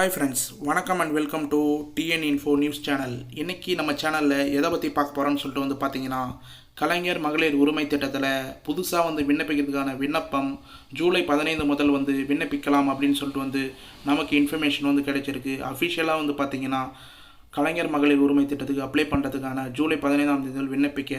Hi friends வணக்கம் and welcome to TN info news channel இன்றைக்கி நம்ம சேனலில் எதை பற்றி பார்க்க போகிறோம்னு சொல்லிட்டு வந்து பார்த்தீங்கன்னா கலைஞர் மகளிர் உரிமை திட்டத்தில் புதுசாக வந்து விண்ணப்பிக்கிறதுக்கான விண்ணப்பம் ஜூலை பதினைந்து முதல் வந்து விண்ணப்பிக்கலாம் அப்படின்னு சொல்லிட்டு வந்து நமக்கு இன்ஃபர்மேஷன் வந்து கிடைச்சிருக்கு. அஃபிஷியலாக வந்து பார்த்தீங்கன்னா கலைஞர் மகளிர் உரிமை திட்டத்துக்கு அப்ளை பண்ணுறதுக்கான ஜூலை பதினைந்தாம் தேதி விண்ணப்பிக்க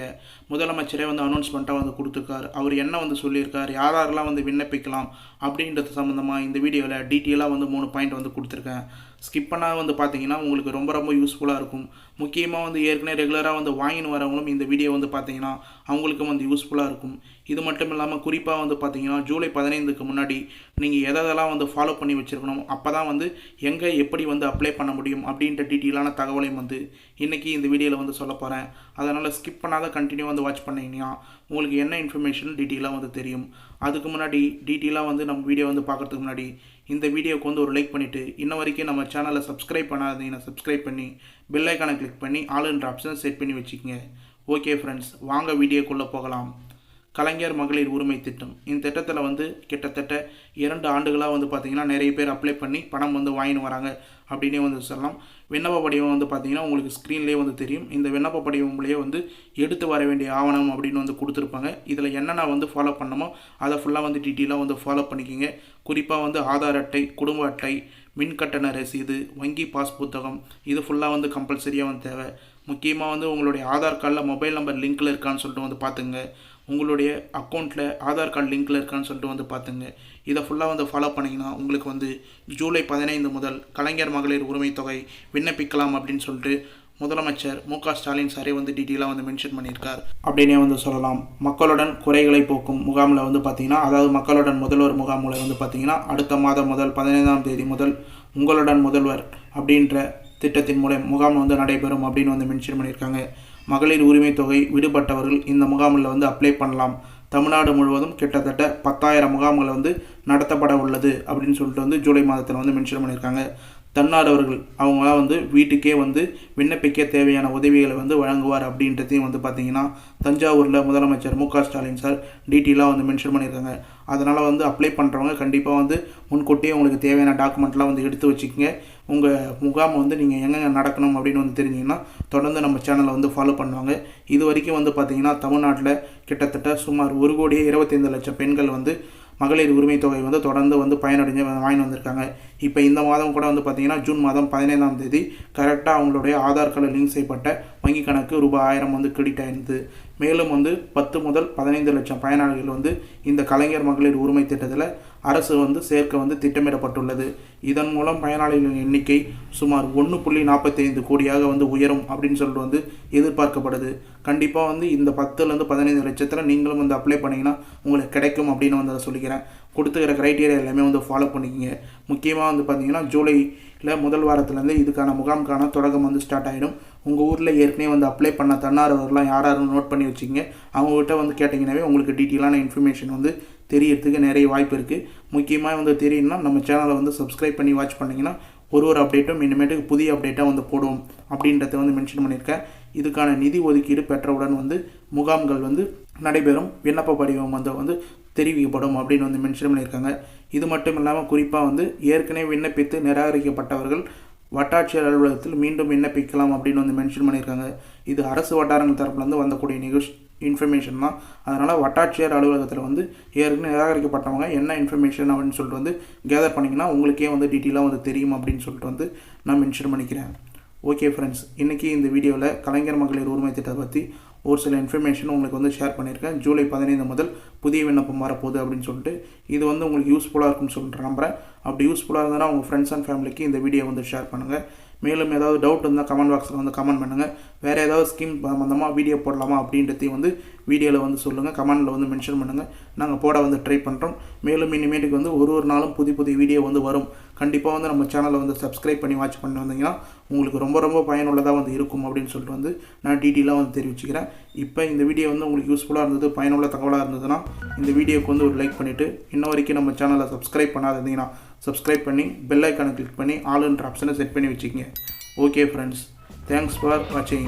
முதலமைச்சரே வந்து அனௌன்ஸ்மெண்ட்டாக வந்து கொடுத்துருக்காரு. அவர் என்ன வந்து சொல்லியிருக்கார்? யார் யாரெல்லாம் வந்து விண்ணப்பிக்கலாம்? அப்படின்றது சம்மந்தமாக இந்த வீடியோவில் டீட்டெயிலாக வந்து மூணு பாயிண்ட் வந்து கொடுத்துருக்கேன். ஸ்கிப் பண்ணால் வந்து பார்த்தீங்கன்னா உங்களுக்கு ரொம்ப ரொம்ப யூஸ்ஃபுல்லாக இருக்கும். முக்கியமாக வந்து ஏற்கனவே ரெகுலராக வந்து வாங்கின்னு வரவங்களும் இந்த வீடியோ வந்து பார்த்தீங்கன்னா அவங்களுக்கும் வந்து யூஸ்ஃபுல்லாக இருக்கும். இது மட்டும் இல்லாமல் குறிப்பாக வந்து பார்த்தீங்கன்னா ஜூலை பதினைந்துக்கு முன்னாடி நீங்கள் எதெல்லாம் வந்து ஃபாலோ பண்ணி வச்சுருக்கணும் அப்போ தான் வந்து எங்கே எப்படி வந்து அப்ளை பண்ண முடியும் அப்படின்ற டீட்டெயிலான தகவலையும் வந்து இன்றைக்கி இந்த வீடியோவில் வந்து சொல்ல போகிறேன் அதனால் ஸ்கிப் பண்ணாத கண்டினியூ வந்து வாட்ச் பண்ணீங்கன்னா உங்களுக்கு என்ன இன்ஃபர்மேஷன் டீட்டெயிலாக வந்து தெரியும். அதுக்கு முன்னாடி டீட்டெயிலாக வந்து நம்ம வீடியோ வந்து பார்க்குறதுக்கு முன்னாடி இந்த வீடியோக்கு வந்து ஒரு லைக் பண்ணிவிட்டு இன்ன வரைக்கும் நம்ம சேனலை சப்ஸ்கிரைப் பண்ணாதீங்கன்னா சப்ஸ்கிரைப் பண்ணி பெல் கிளிக் பண்ணி ஆளுன்ற ஆப்ஷனை செட் பண்ணி வச்சுக்கோங்க. ஓகே ஃப்ரெண்ட்ஸ் வாங்க வீடியோக்குள்ளே போகலாம். கலைஞர் மகளிர் உரிமை திட்டம். இந்த திட்டத்தில் வந்து கிட்டத்தட்ட இரண்டு ஆண்டுகளாக வந்து பார்த்திங்கன்னா நிறைய பேர் அப்ளை பண்ணி பணம் வந்து வாங்கின்னு வராங்க அப்படின்னே வந்து சொல்லலாம். விண்ணப்ப படிவம் வந்து பார்த்திங்கன்னா உங்களுக்கு ஸ்க்ரீன்லேயே வந்து தெரியும். இந்த விண்ணப்ப படிவம்லேயே வந்து எடுத்து வர வேண்டிய ஆவணம் அப்படின்னு வந்து கொடுத்துருப்பாங்க. இதில் என்னென்ன வந்து ஃபாலோ பண்ணமோ அதை ஃபுல்லாக வந்து டீட்டெயிலாக வந்து ஃபாலோ பண்ணிக்கிங்க. குறிப்பாக வந்து ஆதார் அட்டை குடும்ப அட்டை மின் கட்டண ரசீது வங்கி பாஸ் புத்தகம் இது ஃபுல்லாக வந்து கம்பல்சரியாக வந்து தேவை. முக்கியமாக வந்து உங்களுடைய ஆதார் கார்டில் மொபைல் நம்பர் லிங்க்கில் இருக்கான்னு சொல்லிட்டு வந்து பார்த்துங்க உங்களுடைய அக்கௌண்ட்டில் ஆதார் கார்டு லிங்க்கில் இருக்கான்னு சொல்லிட்டு வந்து பார்த்துங்க. இதை ஃபுல்லாக வந்து ஃபாலோ பண்ணிங்கன்னா உங்களுக்கு வந்து ஜூலை பதினைந்து முதல் கலைஞர் மகளிர் உரிமை தொகை விண்ணப்பிக்கலாம் அப்படின்னு சொல்லிட்டு முதலமைச்சர் மு க ஸ்டாலின் சாரே வந்து டீட்டெயிலாக வந்து மென்ஷன் பண்ணியிருக்கார். அப்படின்னே வந்து சொல்லலாம். மக்களுடன் குறைகளை போக்கும் முகாமில் வந்து பார்த்திங்கன்னா அதாவது மக்களுடன் முதல்வர் முகாமில் வந்து பார்த்திங்கன்னா அடுத்த மாதம் முதல் பதினைந்தாம் தேதி முதல் உங்களுடன் முதல்வர் அப்படின்ற திட்டத்தின் மூலம் முகாம் வந்து நடைபெறும் அப்படின்னு வந்து மென்ஷன் பண்ணியிருக்காங்க. மகளிர் உரிமை தொகை விடுபட்டவர்கள் இந்த முகாமில் வந்து அப்ளை பண்ணலாம். தமிழ்நாடு முழுவதும் கிட்டத்தட்ட பத்தாயிரம் முகாம்கள் வந்து நடத்தப்பட உள்ளது அப்படின்னு சொல்லிட்டு வந்து ஜூலை மாதத்தில் வந்து மென்ஷன் பண்ணியிருக்காங்க. தன்னார்வர்கள் அவங்களாம் வந்து வீட்டுக்கே வந்து விண்ணப்பிக்க தேவையான உதவிகளை வந்து வழங்குவார் அப்படின்றதையும் வந்து பார்த்தீங்கன்னா தஞ்சாவூரில் முதலமைச்சர் மு க ஸ்டாலின் சார் டீட்டெயிலாக வந்து மென்ஷன் பண்ணியிருக்காங்க. அதனால் வந்து அப்ளை பண்ணுறவங்க கண்டிப்பாக வந்து முன்கூட்டியே உங்களுக்கு தேவையான டாக்குமெண்ட்லாம் வந்து எடுத்து வச்சுக்கோங்க. உங்கள் முகாம் வந்து நீங்கள் எங்கெங்கே நடக்கணும் அப்படின்னு வந்து தெரிஞ்சிங்கன்னா தொடர்ந்து நம்ம சேனலை வந்து ஃபாலோ பண்ணுவாங்க. இது வரைக்கும் வந்து பார்த்திங்கன்னா தமிழ்நாட்டில் கிட்டத்தட்ட சுமார் ஒரு கோடியே இருபத்தைந்து லட்சம் பெண்கள் வந்து மகளிர் உரிமை தொகை வந்து தொடர்ந்து வந்து பயனடைஞ்சு வாங்கிட்டு வந்திருக்காங்க. இப்போ இந்த மாதம் கூட வந்து பார்த்திங்கன்னா ஜூன் மாதம் பதினைந்தாம் தேதி கரெக்டாக அவங்களுடைய ஆதார் கார்டு லிங்க் செய்யப்பட்ட வங்கி கணக்கு ரூபாய் ஆயிரம் வந்து கிரெடிட் ஆயிருந்தது. மேலும் வந்து பத்து முதல் பதினைந்து லட்சம் பயனாளிகள் வந்து இந்த கலைஞர் மகளிர் உரிமை திட்டத்தில் அரசு வந்து சேர்க்க வந்து திட்டமிடப்பட்டுள்ளது. இதன் மூலம் பயனாளிகளின் எண்ணிக்கை சுமார் ஒன்று புள்ளி நாற்பத்தைந்து கோடியாக வந்து உயரும் அப்படின்னு சொல்லிட்டு வந்து எதிர்பார்க்கப்படுது. கண்டிப்பாக வந்து இந்த பத்துலேருந்து பதினைந்து லட்சத்தில் நீங்களும் வந்து அப்ளை பண்ணிங்கன்னா உங்களுக்கு கிடைக்கும் அப்படின்னு வந்து அதை சொல்லிக்கிறேன். கொடுத்துக்கிற க்ரைட்டீரியா எல்லாமே வந்து ஃபாலோ பண்ணிக்கிங்க. முக்கியமாக வந்து பார்த்தீங்கன்னா இல்லை முதல் வாரத்துலேருந்து இதுக்கான முகாம்கான தொடக்கம் வந்து ஸ்டார்ட் ஆகிடும் உங்கள் ஊரில் ஏற்கனவே வந்து அப்ளை பண்ண தன்னார்வர்கள்லாம் யார் யாரும் நோட் பண்ணி வச்சுங்க அவங்ககிட்ட வந்து கேட்டிங்கனாவே உங்களுக்கு டீட்டெயிலான இன்ஃபர்மேஷன் வந்து தெரியறதுக்கு நிறைய வாய்ப்பு இருக்குது முக்கியமாக வந்து தெரியணும்னா நம்ம சேனலை வந்து சப்ஸ்கிரைப் பண்ணி வாட்ச் பண்ணிங்கன்னா ஒரு ஒரு அப்டேட்டும் இனிமேட்டுக்கு புதிய அப்டேட்டாக வந்து போடுவோம் அப்படின்றத வந்து மென்ஷன் பண்ணியிருக்கேன். இதுக்கான நிதி ஒதுக்கீடு பெற்றவுடன் வந்து முகாம்கள் வந்து நடைபெறும். விண்ணப்ப படிவம் வந்து வந்து தெரிவிக்கப்படும் அப்படின்னு வந்து மென்ஷன் பண்ணியிருக்காங்க. இது மட்டும் இல்லாமல் குறிப்பாக வந்து ஏற்கனவே விண்ணப்பித்து நிராகரிக்கப்பட்டவர்கள் வட்டாட்சியர் அலுவலகத்தில் மீண்டும் விண்ணப்பிக்கலாம் அப்படின்னு வந்து மென்ஷன் பண்ணியிருக்காங்க. இது அரசு வட்டாரங்கள் தரப்புலேருந்து வந்தக்கூடிய நிகழ்ச்சி இன்ஃபர்மேஷன் தான். அதனால் வட்டாட்சியர் அலுவலகத்தில் வந்து ஏற்கனவே நிராகரிக்கப்பட்டவங்க என்ன இன்ஃபர்மேஷன் அப்படின்னு சொல்லிட்டு வந்து கேதர் பண்ணிங்கன்னா உங்களுக்கே வந்து டீட்டெயிலாக வந்து தெரியும் அப்படின்னு சொல்லிட்டு வந்து நான் மென்ஷன் பண்ணிக்கிறேன். ஓகே ஃப்ரெண்ட்ஸ் இன்றைக்கி இந்த வீடியோவில் கலைஞர் மகளிர் உரிமை திட்டத்தை பற்றி ஒரு சில இன்ஃபர்மேஷன் உங்களுக்கு வந்து ஷேர் பண்ணியிருக்கேன். ஜூலை பதினைந்து முதல் புதிய விண்ணப்பம் வரப்போகுது அப்படின்னு சொல்லிட்டு இது வந்து உங்களுக்கு யூஸ்ஃபுல்லாக இருக்கும்னு சொல்லிட்டு நம்புகிறேன் அப்படி யூஸ்ஃபுல்லாக இருந்ததுன்னா உங்கள் ஃப்ரெண்ட்ஸ் அண்ட் ஃபேமிலிக்கு இந்த வீடியோ வந்து ஷேர் பண்ணுங்கள் மேலும் ஏதாவது டவுட் இருந்தால் கமெண்ட் பாக்ஸில் வந்து கமெண்ட் பண்ணுங்கள் வேறு ஏதாவது ஸ்கீம் சம்மந்தமாக வீடியோ போடலாமா அப்படின்றதையும் வந்து வீடியோவில் வந்து சொல்லுங்கள் கமெண்டில் வந்து மென்ஷன் பண்ணுங்கள் நாங்கள் போட வந்து ட்ரை பண்ணுறோம் மேலும் இனிமேட்டுக்கு வந்து ஒரு ஒரு நாளும் புது புது வீடியோ வந்து வரும். கண்டிப்பாக வந்து நம்ம சேனலை வந்து சப்ஸ்கிரைப் பண்ணி வாட்ச் பண்ணி வந்தீங்கன்னா உங்களுக்கு ரொம்ப ரொம்ப பயனுள்ளதாக வந்து இருக்கும் அப்படின்னு சொல்லிட்டு வந்து நான் டீட்டெயிலாக வந்து தெரிவிச்சுக்கிறேன். இப்போ இந்த வீடியோ வந்து உங்களுக்கு யூஸ்ஃபுல்லாக இருந்தது பயனுள்ள தகவலாக இருந்ததுன்னா இந்த வீடியோக்கு வந்து ஒரு லைக் பண்ணிவிட்டு இன்ன வரைக்கும் நம்ம சேனலை சப்ஸ்கிரைப் பண்ணாதிருந்தீங்கன்னா சப்ஸ்கிரைப் பண்ணி பெல் ஐக்கானை கிளிக் பண்ணி ஆளுன்ற ஆப்ஷனை செட் பண்ணி வச்சுக்கோங்க. ஓகே ஃப்ரெண்ட்ஸ் தேங்க்ஸ் ஃபார் வாட்சிங்